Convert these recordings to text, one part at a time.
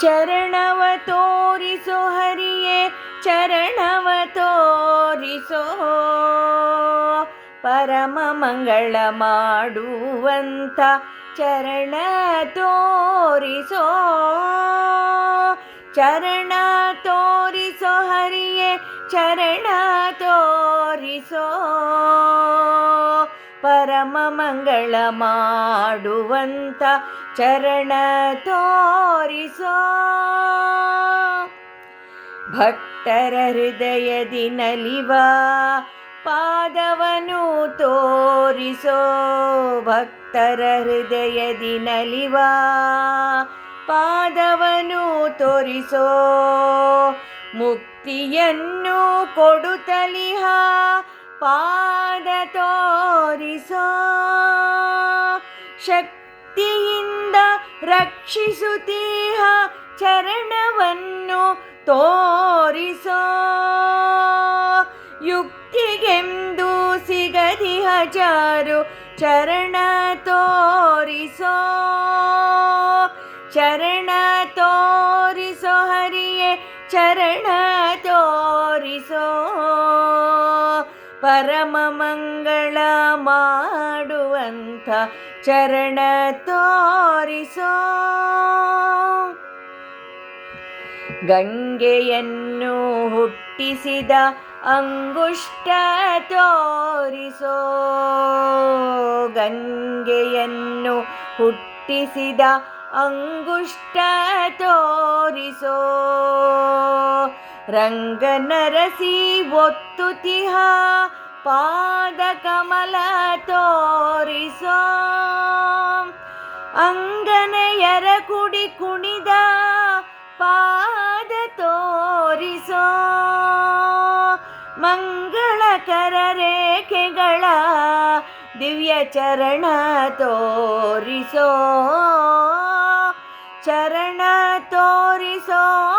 ಚರಣವ ತೋರಿಸೋ ಹರಿಯೇ, ಚರಣವ ತೋರಿಸೋ. ಪರಮ ಮಂಗಳ ಮಾಡುವಂತ ಚರಣ ತೋರಿಸೋ. ಚರಣ ತೋರಿಸೋ ಹರಿಯೇ, ಚರಣ ತೋರಿಸೋ. ಪರಮ ಮಂಗಳ ಮಾಡುವಂತ ಚರಣ ತೋರಿಸೋ. ಭಕ್ತರ ಹೃದಯದಿ ನಲಿವ ಪಾದವನು ತೋರಿಸೋ. ಭಕ್ತರ ಹೃದಯದಿ ನಲಿವ ಪಾದವನು ತೋರಿಸೋ. ಮುಕ್ತಿಯನ್ನು ಕೊಡುತ್ತಲಿಹ ಪಾದ ತೋರಿಸೋ ಶಕ್ತಿಯಿಂದ ರಕ್ಷಿಸುತ್ತೀಹ ಚರಣವನ್ನು ತೋರಿಸೋ ಯುಕ್ತಿಗೆಂದು ಸಿಗದಿಹ ಹಜಾರು ಚರಣ ತೋರಿಸೋ ಚರಣ ತೋರಿಸೋ ಹರಿಯೇ ಚರಣ ಪರಮ ಮಂಗಳ ಮಾಡುವಂಥ ಚರಣ ತೋರಿಸೋ. ಗಂಗೆಯನ್ನು ಹುಟ್ಟಿಸಿದ ಅಂಗುಷ್ಟ ತೋರಿಸೋ. ಗಂಗೆಯನ್ನು ಹುಟ್ಟಿಸಿದ ಅಂಗುಷ್ಟ ತೋರಿಸೋ. ರಂಗನರಸಿ ಒತ್ತುತಿಹ ಪಾದ ಕಮಲ ತೋರಿಸೋ. ಅಂಗನೆಯರ ಕುಡಿ ಕುಣಿದ ಪಾದ ತೋರಿಸೋ. ಮಂಗಳಕರ ರೇಖೆಗಳ ದಿವ್ಯ ಚರಣ ತೋರಿಸೋ. ಚರಣ ತೋರಿಸೋ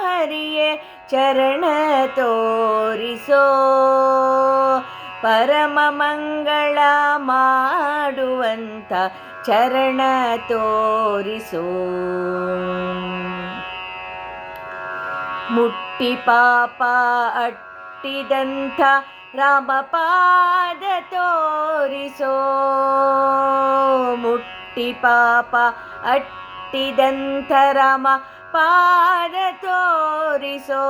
ಹರಿಯೇ, ಚರಣ ತೋರಿಸೋ. ಪರಮ ಮಂಗಳ ಮಾಡುವಂಥ ಚರಣ ತೋರಿಸೋ. ಮುಟ್ಟಿ ಪಾಪ ಅಟ್ಟಿದಂಥ ರಾಮಪಾದ ತೋರಿಸೋ. ಮುಟ್ಟಿ ಪಾಪ ಅಟ್ಟಿದಂಥ ರಾಮ ಪಾದ ತೋರಿಸೋ.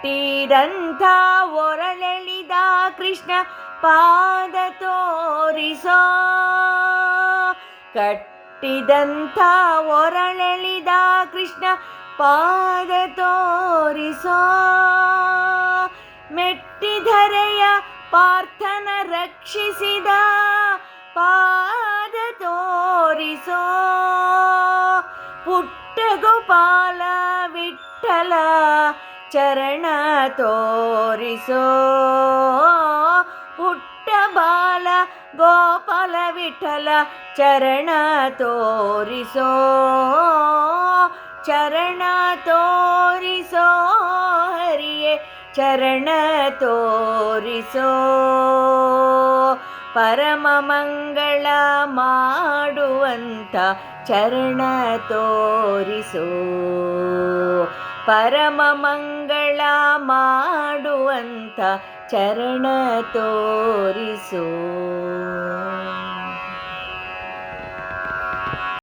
ಕಟ್ಟಿದಂಥ ಒರಳೆಳಿದ ಕೃಷ್ಣ ಪಾದ ತೋರಿಸೋ. ಕಟ್ಟಿದಂಥ ಒರಳೆಳಿದ ಕೃಷ್ಣ ಪಾದ ತೋರಿಸೋ. ಮೆಟ್ಟಿಧರೆಯ ಪಾರ್ಥನ ರಕ್ಷಿಸಿದ ಪಾದ ತೋರಿಸೋ. ಪುಟ್ಟ ಗೋಪಾಲ ವಿಠಲ ಚರಣ ತೋರಿಸೋ. ಪುಟ್ಟ ಬಾಲ ಗೋಪಾಲ ವಿಠಲ ಚರಣ ತೋರಿಸೋ. ಚರಣ ತೋರಿಸೋ ಹರಿಯೇ, ಚರಣ ತೋರಿಸೋ. ಪರಮ ಮಂಗಳ ಮಾಡುವಂತ ಚರಣ ತೋರಿಸೋ. ಪರಮ ಮಂಗಳ ಮಾಡುವಂಥ ಚರಣ ತೋರಿಸೋ.